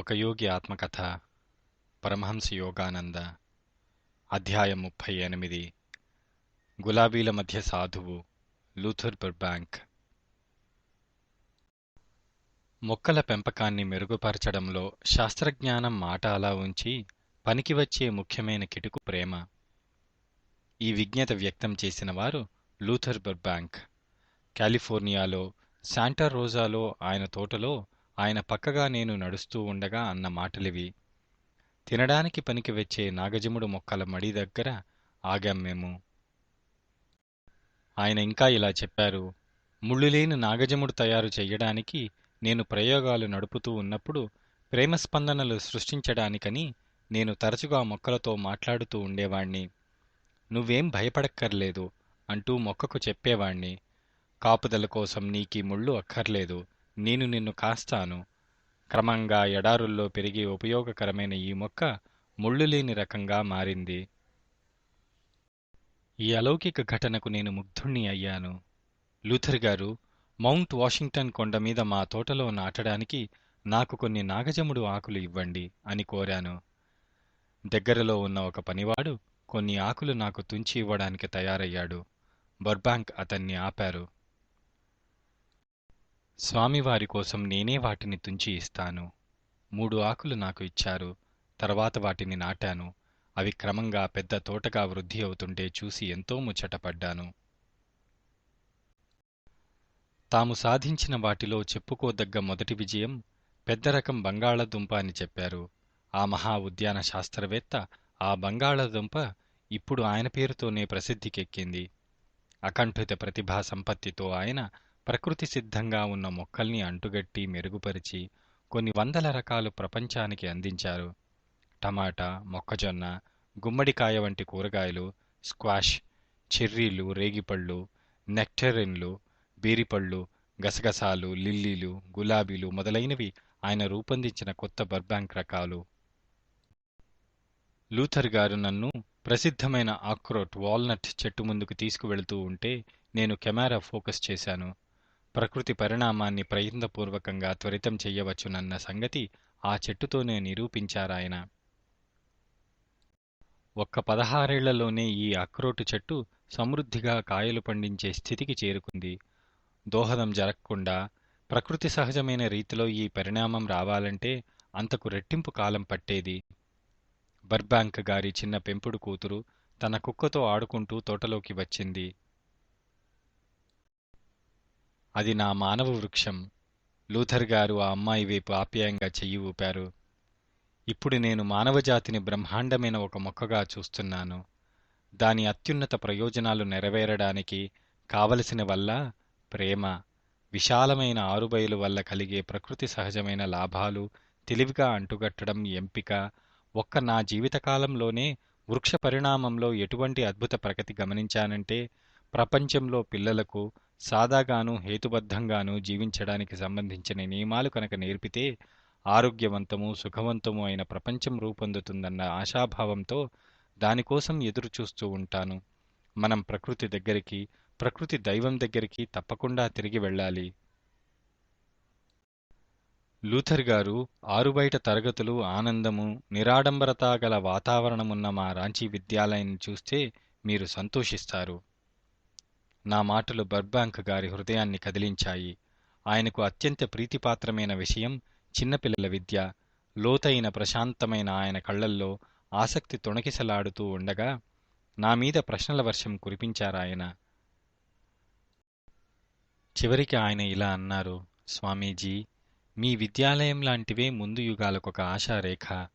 ఒక యోగి ఆత్మకథ పరమహంస యోగానంద అధ్యాయం ముప్పై ఎనిమిది. గులాబీల మధ్య సాధువు లూథర్ బర్బ్యాంక్. మొక్కల పెంపకాన్ని మెరుగుపరచడంలో శాస్త్రజ్ఞానం మాట అలా ఉంచి పనికి వచ్చే ముఖ్యమైన కిటుకు ప్రేమ. ఈ విజ్ఞత వ్యక్తం చేసిన వారు లూథర్ బర్బ్యాంక్. కాలిఫోర్నియాలో శాంటా రోజాలో ఆయన తోటలో ఆయన పక్కగా నేను నడుస్తూ ఉండగా అన్న మాటలివి. తినడానికి పనికి వచ్చే నాగజముడు మొక్కల మడి దగ్గర ఆగాం మేము. ఆయన ఇంకా ఇలా చెప్పారు. ముళ్ళులేని నాగజముడు తయారు చెయ్యడానికి నేను ప్రయోగాలు నడుపుతూ ఉన్నప్పుడు ప్రేమస్పందనలు సృష్టించడానికని నేను తరచుగా మొక్కలతో మాట్లాడుతూ ఉండేవాణ్ణి. నువ్వేం భయపడక్కర్లేదు అంటూ మొక్కకు చెప్పేవాణ్ణి. కాపుదల కోసం నీకీ ముళ్ళు అక్కర్లేదు. నేను నిన్ను కాస్తాను. క్రమంగా ఎడారుల్లో పెరిగే ఉపయోగకరమైన ఈ మొక్క ముళ్ళు లేని రకంగా మారింది. ఈ అలౌకిక ఘటనకు నేను ముగ్ధుణ్ణి అయ్యాను. లూథర్ గారు మౌంట్ వాషింగ్టన్ కొండ మీద మా తోటలో నాటడానికి నాకు కొన్ని నాగజముడు ఆకులు ఇవ్వండి అని కోరాను. దగ్గరలో ఉన్న ఒక పనివాడు కొన్ని ఆకులు నాకు తుంచి ఇవ్వడానికి తయారయ్యాడు. బర్బాంక్ అతన్ని ఆపారు. స్వామివారి కోసం నేనే వాటిని తుంచి ఇస్తాను. మూడు ఆకులు నాకు ఇచ్చారు. తర్వాత వాటిని నాటాను. అవి క్రమంగా పెద్ద తోటగా వృద్ధి అవుతుంటే చూసి ఎంతో ముచ్చటపడ్డాను తాము సాధించిన వాటిలో చెప్పుకోదగ్గ మొదటి విజయం పెద్ద రకం బంగాళదుంప అని చెప్పారు. ఆ మహా ఉద్యాన శాస్త్రవేత్త ఆ బంగాళదుంప ఇప్పుడు ఆయన పేరుతోనే ప్రసిద్ధికెక్కింది. అకంఠిత ప్రతిభా సంపత్తితో ఆయన ప్రకృతి సిద్ధంగా ఉన్న మొక్కల్ని అంటుగట్టి మెరుగుపరిచి కొన్ని వందల రకాలు ప్రపంచానికి అందించారు. టమాటా మొక్కజొన్న గుమ్మడికాయ వంటి కూరగాయలు స్క్వాష్ చెర్రీలు రేగిపళ్ళు నెక్టరిన్లు బీరిపళ్ళు గసగసాలు లిల్లీలు గులాబీలు మొదలైనవి ఆయన రూపొందించిన కొత్త బర్బాంక్ రకాలు. లూథర్ గారు నన్ను ప్రసిద్ధమైన ఆక్రోట్ వాల్నట్ చెట్టు ముందుకు తీసుకువెళుతూ ఉంటే నేను కెమెరా ఫోకస్ చేశాను. ప్రకృతి పరిణామాన్ని ప్రయత్నపూర్వకంగా త్వరితం చెయ్యవచ్చునన్న సంగతి ఆ చెట్టుతోనే నిరూపించారాయన. ఒక్క పదహారేళ్ళలోనే ఈ అక్రోటు చెట్టు సమృద్ధిగా కాయలు పండించే స్థితికి చేరుకుంది. దోహదం జరగకుండా ప్రకృతి సహజమైన రీతిలో ఈ పరిణామం రావాలంటే అంతకు రెట్టింపు కాలం పట్టేది. బర్బాంక్ గారి చిన్న పెంపుడు కూతురు తన కుక్కతో ఆడుకుంటూ తోటలోకి వచ్చింది. అది నా మానవ వృక్షం. లూథర్ గారు ఆ అమ్మాయి వైపు ఆప్యాయంగా చెయ్యి ఊపారు. ఇప్పుడు నేను మానవజాతిని బ్రహ్మాండమైన ఒక మొక్కగా చూస్తున్నాను. దాని అత్యున్నత ప్రయోజనాలు నెరవేరడానికి కావలసిన వల్ల ప్రేమ విశాలమైన ఆరుబయలు వల్ల కలిగే ప్రకృతి సహజమైన లాభాలు తెలివిగా అంటుగట్టడం ఎంపిక ఒక్క నా జీవితకాలంలోనే వృక్ష పరిణామంలో ఎటువంటి అద్భుత ప్రగతి గమనించానంటే ప్రపంచంలో పిల్లలకు సాదాగాను హేతుబద్ధంగాను జీవించడానికి సంబంధించిన నియమాలు కనుక నేర్పితే ఆరోగ్యవంతము సుఖవంతము అయిన ప్రపంచం రూపొందుతుందన్న ఆశాభావంతో దానికోసం ఎదురుచూస్తూ ఉంటాను. మనం ప్రకృతి దగ్గరికి ప్రకృతి దైవం దగ్గరికి తప్పకుండా తిరిగి వెళ్ళాలి. లూథర్ గారు ఆరుబయట తరగతులు ఆనందము నిరాడంబరత గల వాతావరణమున్న మా రాంచీ విద్యాలయాన్ని చూస్తే మీరు సంతోషిస్తారు. నా మాటలు బర్బాంక్ గారి హృదయాన్ని కదిలించాయి. ఆయనకు అత్యంత ప్రీతిపాత్రమైన విషయం చిన్నపిల్లల విద్య. లోతైన ప్రశాంతమైన ఆయన కళ్ళల్లో ఆసక్తి తొణకిసలాడుతూ ఉండగా నా మీద ప్రశ్నల వర్షం కురిపించారాయన చివరికి ఆయన ఇలా అన్నారు స్వామీజీ మీ విద్యాలయం లాంటివే ముందు యుగాలకొక ఆశారేఖ.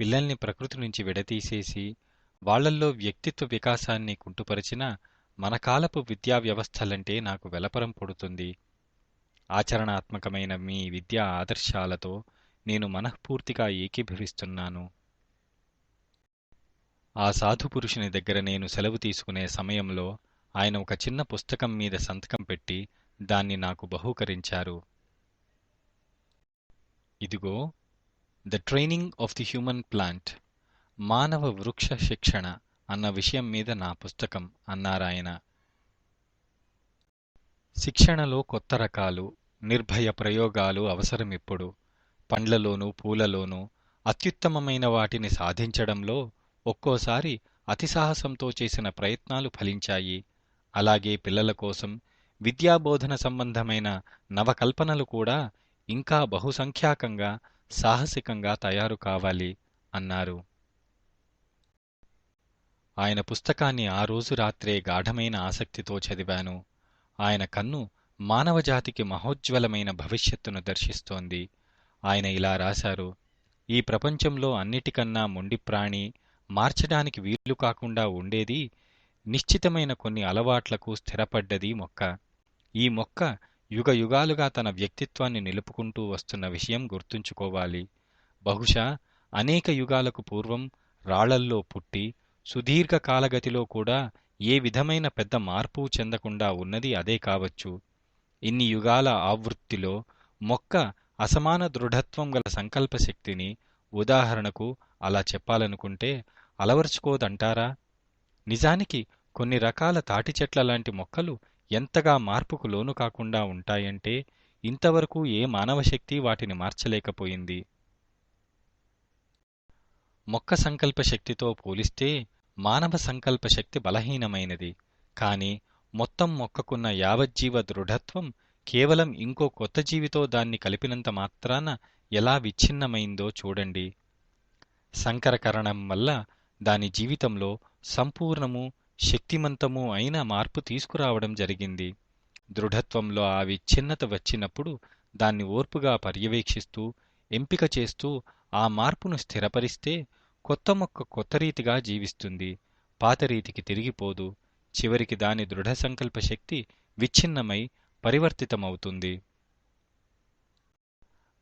పిల్లల్ని ప్రకృతి నుంచి విడతీసేసి వాళ్ళల్లో వ్యక్తిత్వ వికాసాన్ని కుంటుపరిచిన మన కాలపు విద్యా వ్యవస్థలంటే నాకు వెలపరం పుడుతుంది. ఆచరణాత్మకమైన మీ విద్యా ఆదర్శాలతో నేను మనఃపూర్తిగా ఏకీభవిస్తున్నాను. ఆ సాధుపురుషుని దగ్గర నేను సెలవు తీసుకునే సమయంలో ఆయన ఒక చిన్న పుస్తకం మీద సంతకం పెట్టి దాన్ని నాకు బహూకరించారు. ఇదిగో the training of the human plant మానవ వృక్ష శిక్షణ. అన్న విషయం మీద నా పుస్తకం అన్నారాయన. శిక్షణలో కొత్త రకాలు నిర్భయ ప్రయోగాలు అవసరమిప్పుడు. పండ్లలోనూ పూలలోనూ అత్యుత్తమమైన వాటిని సాధించడంలో ఒక్కోసారి అతిసాహసంతో చేసిన ప్రయత్నాలు ఫలించాయి. అలాగే పిల్లల కోసం విద్యాబోధన సంబంధమైన నవకల్పనలు కూడా ఇంకా బహుసంఖ్యాకంగా సాహసికంగా తయారు కావాలి అన్నారు. ఆయన పుస్తకాన్ని ఆ రోజు రాత్రే గాఢమైన ఆసక్తితో చదివాను. ఆయన కన్ను మానవజాతికి మహోజ్వలమైన భవిష్యత్తును దర్శిస్తోంది. ఆయన ఇలా రాశారు ఈ ప్రపంచంలో అన్నిటికన్నా మొండి ప్రాణి మార్చడానికి వీలు కాకుండా ఉండేది నిశ్చితమైన కొన్ని అలవాట్లకు స్థిరపడ్డది మొక్క. ఈ మొక్క యుగ యుగాలుగా తన వ్యక్తిత్వాన్ని నిలుపుకుంటూ వస్తున్న విషయం గుర్తుంచుకోవాలి. బహుశా అనేక యుగాలకు పూర్వం రాళ్ళల్లో పుట్టి సుదీర్ఘ కాలగతిలో కూడా ఏ విధమైన పెద్ద మార్పు చెందకుండా ఉన్నది అదే కావచ్చు. ఇన్ని యుగాల ఆవృత్తిలో మొక్క అసమాన దృఢత్వం గల సంకల్పశక్తిని ఉదాహరణకు అలా చెప్పాలనుకుంటే అలవర్చుకోదంటారా? నిజానికి కొన్ని రకాల తాటి చెట్ల లాంటి మొక్కలు ఎంతగా మార్పుకు లోను కాకుండా ఉంటాయంటే ఇంతవరకు ఏ మానవశక్తి వాటిని మార్చలేకపోయింది. మొక్క సంకల్ప శక్తితో పోలిస్తే మానవ సంకల్ప శక్తి బలహీనమైనది. కాని మొత్తం మొక్కకున్న యావజ్జీవ దృఢత్వం కేవలం ఇంకో కొత్త జీవితో దాన్ని కలిపినంత మాత్రాన ఎలా విచ్ఛిన్నమైందో చూడండి. సంకరకరణం వల్ల దాని జీవితంలో సంపూర్ణము శక్తిమంతము అయిన మార్పు తీసుకురావడం జరిగింది. దృఢత్వంలో ఆ విచ్ఛిన్నత వచ్చినప్పుడు దాన్ని ఓర్పుగా పర్యవేక్షిస్తూ ఎంపిక చేస్తూ ఆ మార్పును స్థిరపరిస్తే కొత్త మొక్క కొత్త రీతిగా జీవిస్తుంది. పాత రీతికి తిరిగిపోదు. చివరికి దాని దృఢ సంకల్ప శక్తి విచ్ఛిన్నమై పరివర్తితమవుతుంది.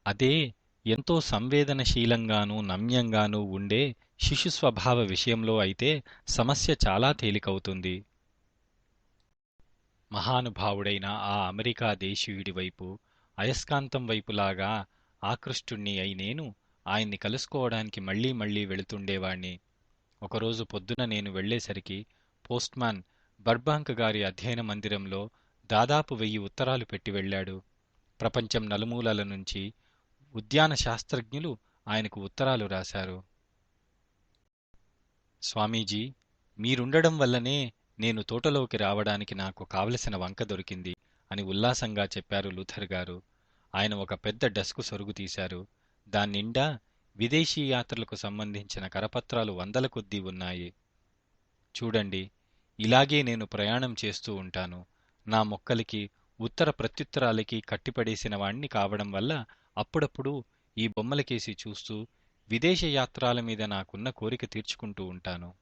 అదే ఎంతో సంవేదనశీలంగానూ నమ్యంగానూ ఉండే శిశు స్వభావ విషయంలో అయితే సమస్య చాలా తేలికవుతుంది. మహానుభావుడైన ఆ అమెరికా దేశీయుడి వైపు అయస్కాంతం వైపులాగా ఆకృష్టుణ్ణి అయి నేను ఆయన్ని కలుసుకోవడానికి మళ్ళీ మళ్ళీ వెళుతుండేవాణ్ణి. ఒకరోజు పొద్దున నేను వెళ్ళేసరికి పోస్ట్మాన్ బర్బాంక్ గారి అధ్యయన మందిరంలో దాదాపు వెయ్యి ఉత్తరాలు పెట్టి వెళ్ళాడు. ప్రపంచం నలుమూలల నుంచి ఉద్యాన శాస్త్రజ్ఞులు ఆయనకు ఉత్తరాలు రాశారు. స్వామీజీ మీరుండడం వల్లనే నేను తోటలోకి రావడానికి నాకు కావలసిన వంక దొరికింది అని ఉల్లాసంగా చెప్పారు లూథర్ గారు. ఆయన ఒక పెద్ద డస్కు సొరుగు తీశారు. దాన్నిండా విదేశీ యాత్రలకు సంబంధించిన కరపత్రాలు వందల కొద్దీ ఉన్నాయి. చూడండి ఇలాగే నేను ప్రయాణం చేస్తూ ఉంటాను. నా మొక్కలకి ఉత్తర ప్రత్యుత్తరాలకి కట్టిపడేసిన వాణ్ణి కావడం వల్ల అప్పుడప్పుడు ఈ బొమ్మలకేసి చూస్తూ విదేశ యాత్రాల మీద నాకున్న కోరిక తీర్చుకుంటూ ఉంటాను.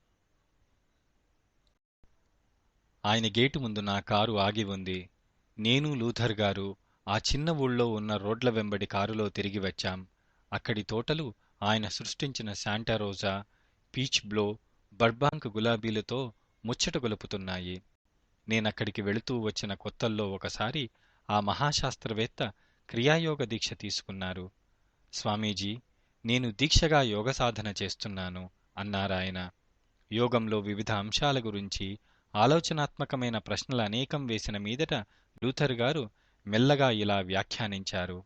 ఆయన గేటు ముందు నా కారు ఆగి ఉంది. నేను లూథర్ గారు ఆ చిన్న ఊళ్ళో ఉన్న రోడ్ల వెంబడి కారులో తిరిగి వచ్చాం. అక్కడి తోటలు ఆయన సృష్టించిన Santa Rosa peach blow Burbank గులాబీలతో ముచ్చట గొలుపుతున్నాయి. నేనక్కడికి వెళుతూ వచ్చిన కొత్తల్లో ఒకసారి ఆ మహాశాస్త్రవేత్త క్రియాయోగ దీక్ష తీసుకున్నారు. స్వామీజీ నేను దీక్షగా యోగ సాధన చేస్తున్నాను అన్నారాయన యోగంలో వివిధ అంశాల గురించి ఆలోచనాత్మకమైన ప్రశ్నలు అనేకం వేసిన మీదట లూథర్ గారు మెల్లగా ఇలా వ్యాఖ్యానించారు.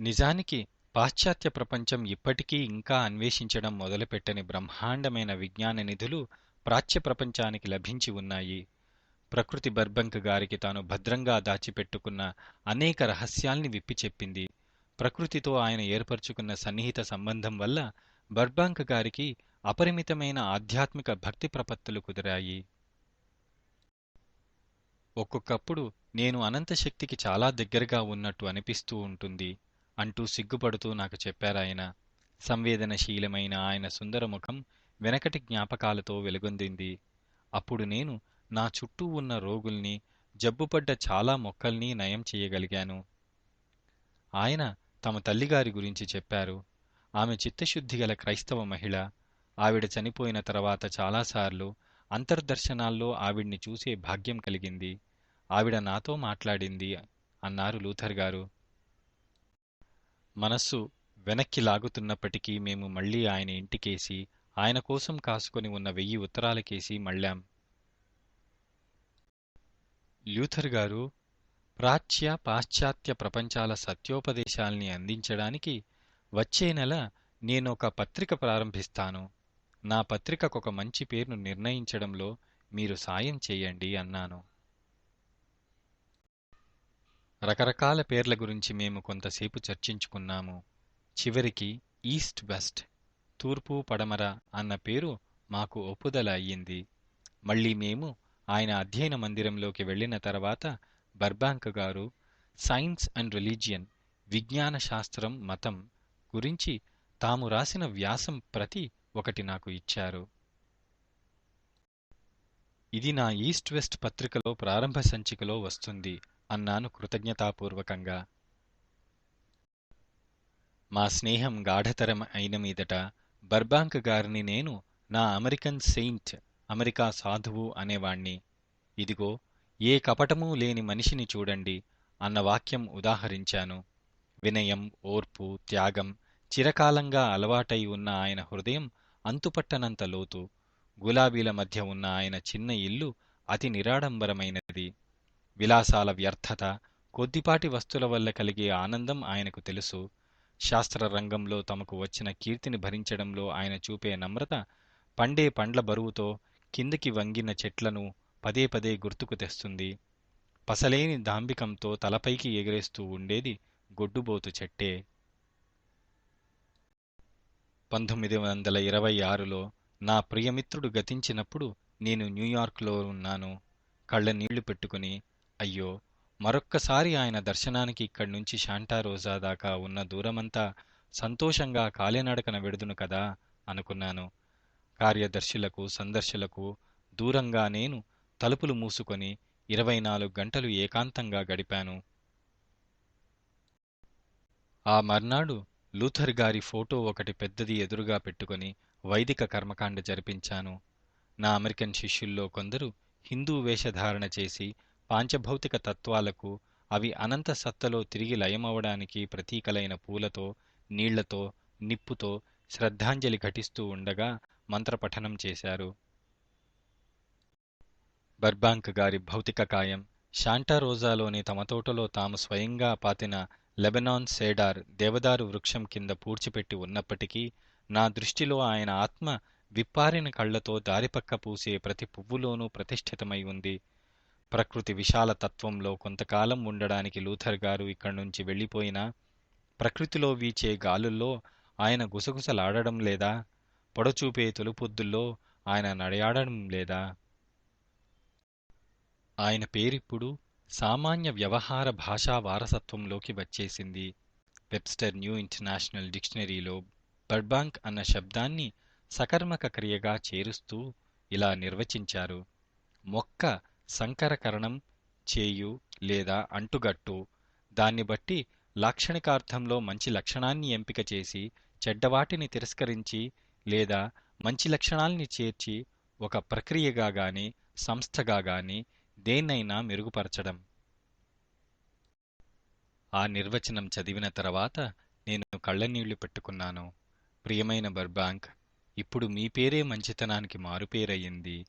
నిజానికి పాశ్చాత్య ప్రపంచం ఇప్పటికీ ఇంకా అన్వేషించడం మొదలుపెట్టని బ్రహ్మాండమైన విజ్ఞాన నిధులు ప్రాచ్య ప్రపంచానికి లభించి ఉన్నాయి. ప్రకృతి బర్బంక్ గారికి తాను భద్రంగా దాచిపెట్టుకున్న అనేక రహస్యాల్ని విప్పిచెప్పింది ప్రకృతితో ఆయన ఏర్పరచుకున్న సన్నిహిత సంబంధం వల్ల బర్బాంక్ గారికి అపరిమితమైన ఆధ్యాత్మిక భక్తి ప్రపత్తులు కుదిరాయి. ఒక్కొక్కప్పుడు నేను అనంతశక్తికి చాలా దగ్గరగా ఉన్నట్టు అనిపిస్తూ ఉంటుంది. అంటూ సిగ్గుపడుతూ నాకు చెప్పారాయన. సంవేదనశీలమైన ఆయన సుందరముఖం వెనకటి జ్ఞాపకాలతో వెలుగొందింది. అప్పుడు నేను నా చుట్టూ ఉన్న రోగుల్ని జబ్బుపడ్డ చాలా మొక్కల్ని నయం చేయగలిగాను. ఆయన తమ తల్లిగారి గురించి చెప్పారు. ఆమె చిత్తశుద్ధి గల క్రైస్తవ మహిళ. ఆవిడ చనిపోయిన తర్వాత చాలాసార్లు అంతర్దర్శనాల్లో ఆవిడ్ని చూసే భాగ్యం కలిగింది. ఆవిడ నాతో మాట్లాడింది అన్నారు లూథర్ గారు. మనస్సు వెనక్కి లాగుతున్నప్పటికీ మేము మళ్ళీ ఆయన ఇంటికేసి ఆయన కోసం కాసుకొని ఉన్న వెయ్యి ఉత్తరాలకేసి మళ్ళాం. ల్యూథర్ గారు ప్రాచ్య పాశ్చాత్య ప్రపంచాల సత్యోపదేశాల్ని అందించడానికి వచ్చే నెల నేనొక పత్రిక ప్రారంభిస్తాను. నా పత్రికకొక మంచి పేరును నిర్ణయించడంలో మీరు సాయం చేయండి అన్నాను. రకరకాల పేర్ల గురించి మేము కొంతసేపు చర్చించుకున్నాము. చివరికి ఈస్ట్ వెస్ట్ తూర్పు పడమర అన్న పేరు మాకు ఒప్పుదల అయ్యింది. మళ్ళీ మేము ఆయన అధ్యయన మందిరంలోకి వెళ్ళిన తర్వాత బర్బాంక్ గారు సైన్స్ అండ్ రిలీజియన్ విజ్ఞాన శాస్త్రం మతం గురించి తాము రాసిన వ్యాసం ప్రతి ఒకటి నాకు ఇచ్చారు. ఇది నా ఈస్ట్ వెస్ట్ పత్రికలో ప్రారంభ సంచికలో వస్తుంది. అన్నాను కృతజ్ఞతాపూర్వకంగా. మా స్నేహం గాఢతరం అయిన మీదట బర్బాంక్ గారిని నేను నా అమెరికన్ సెయింట్ అమెరికా సాధువు అనేవాణ్ణి. ఇదిగో ఏ కపటమూ లేని మనిషిని చూడండి అన్న వాక్యం ఉదాహరించాను. వినయం ఓర్పు త్యాగం చిరకాలంగా అలవాటై ఉన్న ఆయన హృదయం అంతుపట్టనంత లోతు. గులాబీల మధ్య ఉన్న ఆయన చిన్న ఇల్లు అతి నిరాడంబరమైనది. విలాసాల వ్యర్థత కొద్దిపాటి వస్తువుల వల్ల కలిగే ఆనందం ఆయనకు తెలుసు. శాస్త్ర రంగంలో తమకు వచ్చిన కీర్తిని భరించడంలో ఆయన చూపే నమ్రత పండే పండ్ల బరువుతో కిందికి వంగిన చెట్లను పదే పదే గుర్తుకు తెస్తుంది. పసలేని దాంబికంతో తలపైకి ఎగిరేస్తూ ఉండేది గొడ్డుబోతు చెట్టే. పంతొమ్మిది వందల ఇరవై ఆరులో నా ప్రియమిత్రుడు గతించినప్పుడు నేను న్యూయార్క్లో ఉన్నాను. కళ్ళ నీళ్ళు పెట్టుకుని అయ్యో మరొక్కసారి ఆయన దర్శనానికి ఇక్కడి నుంచి శాంటారోజా దాకా ఉన్న దూరమంతా సంతోషంగా కాలినడకన వెడుదును కదా అనుకున్నాను. కార్యదర్శులకు సందర్శులకు దూరంగా నేను తలుపులు మూసుకొని ఇరవై నాలుగు గంటలు ఏకాంతంగా గడిపాను. ఆ మర్నాడు లూథర్ గారి ఫోటో ఒకటి పెద్దది ఎదురుగా పెట్టుకుని వైదిక కర్మకాండ జరిపించాను. నా అమెరికన్ శిష్యుల్లో కొందరు హిందూ వేషధారణ చేసి పాంచభౌతిక తత్వాలకు అవి అనంత సత్తలో తిరిగి లయమవడానికి ప్రతీకలైన పూలతో నీళ్ళతో నిప్పుతో శ్రద్ధాంజలి ఘటిస్తూ ఉండగా మంత్రపఠనం చేశారు. బర్బాంక్ గారి భౌతిక కాయం శాంటారోజాలోని తమ తోటలో తాము స్వయంగా పాతిన లెబనాన్ సేడార్ దేవదారు వృక్షం కింద పూడ్చిపెట్టి ఉన్నప్పటికీ నా దృష్టిలో ఆయన ఆత్మ విప్పారిన కళ్ళతో దారిపక్క పూసే ప్రతి పువ్వులోనూ ప్రతిష్ఠితమై ఉంది. ప్రకృతి విశాల తత్వంలో కొంతకాలం ఉండడానికి లూథర్ గారు ఇక్కడి నుంచి వెళ్ళిపోయినా ప్రకృతిలో వీచే గాలుల్లో ఆయన గుసగుసలాడడం లేదా పొడచూపే తొలుపొద్దుల్లో ఆయన నడయాడడం లేదా? ఆయన పేరిప్పుడు సామాన్య వ్యవహార భాషా వారసత్వంలోకి వచ్చేసింది. వెబ్స్టర్ న్యూ ఇంటర్నేషనల్ డిక్షనరీలో బర్బాంక్ అన్న శబ్దాన్ని సకర్మక క్రియగా చేరుస్తూ ఇలా నిర్వచించారు. మొక్క సంకరకరణం చేయు లేదా అంటుగట్టు. దాన్ని బట్టి లాక్షణికార్థంలో మంచి లక్షణాన్ని ఎంపిక చేసి చెడ్డవాటిని తిరస్కరించి లేదా మంచి లక్షణాల్ని చేర్చి ఒక ప్రక్రియగా గాని సంస్థగా గాని దేన్నైనా మెరుగుపరచడం. ఆ నిర్వచనం చదివిన తర్వాత నేను కళ్ళనీళ్ళు పెట్టుకున్నాను. ప్రియమైన బర్బాంక్ ఇప్పుడు మీ పేరే మంచితనానికి మారుపేరయ్యింది.